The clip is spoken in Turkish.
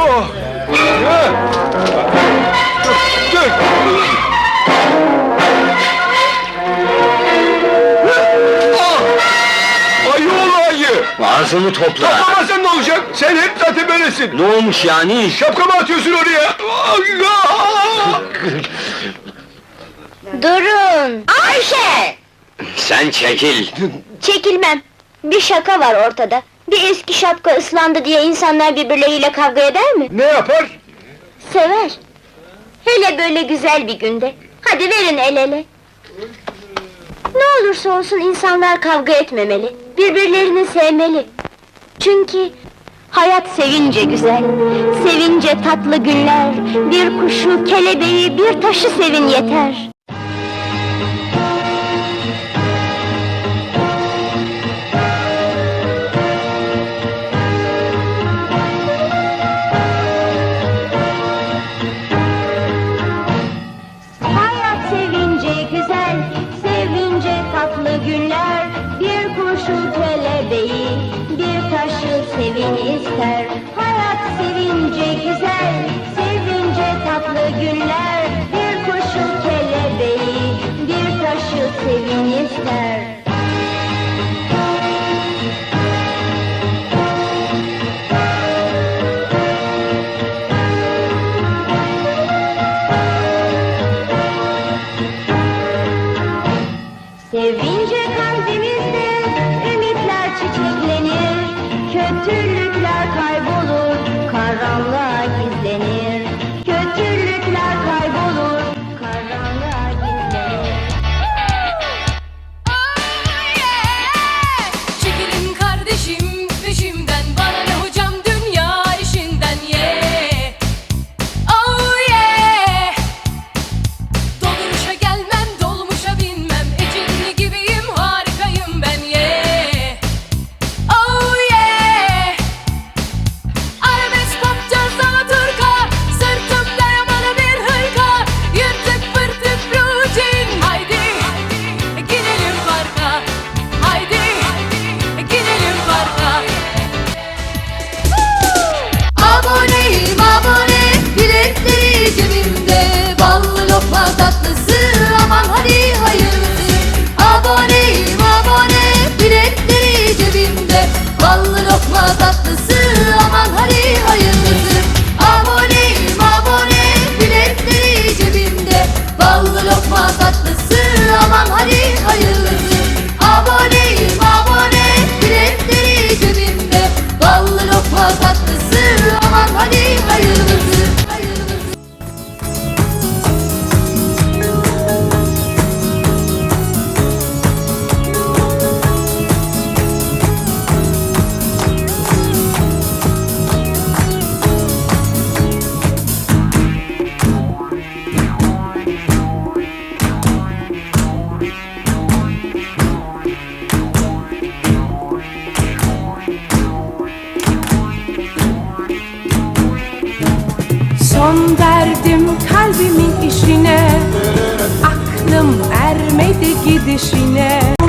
Oh! Dök! Ayı! Ağzını topla. Ama sen ne olacak? Sen hep zaten böylesin. Ne olmuş yani? Şapkamı atıyorsun oraya. Durun! Ayşe! Sen çekil. Çekilmem. Bir şaka var ortada. Bir eski şapka ıslandı diye insanlar birbirleriyle kavga eder mi? Ne yapar? Sever. Hele böyle güzel bir günde. Hadi verin el ele. Ne olursa olsun insanlar kavga etmemeli. Birbirlerini sevmeli. Çünkü hayat sevince güzel. Sevince tatlı günler. Bir kuşu, kelebeği, bir taşı sevin yeter. Lokma tatlısı Aman hadi hayırlısı. Aboneyim abone Biletleri cebimde. Ballı lokma tatlısı Son verdim kalbimin işine. Aklım ermedi gidişine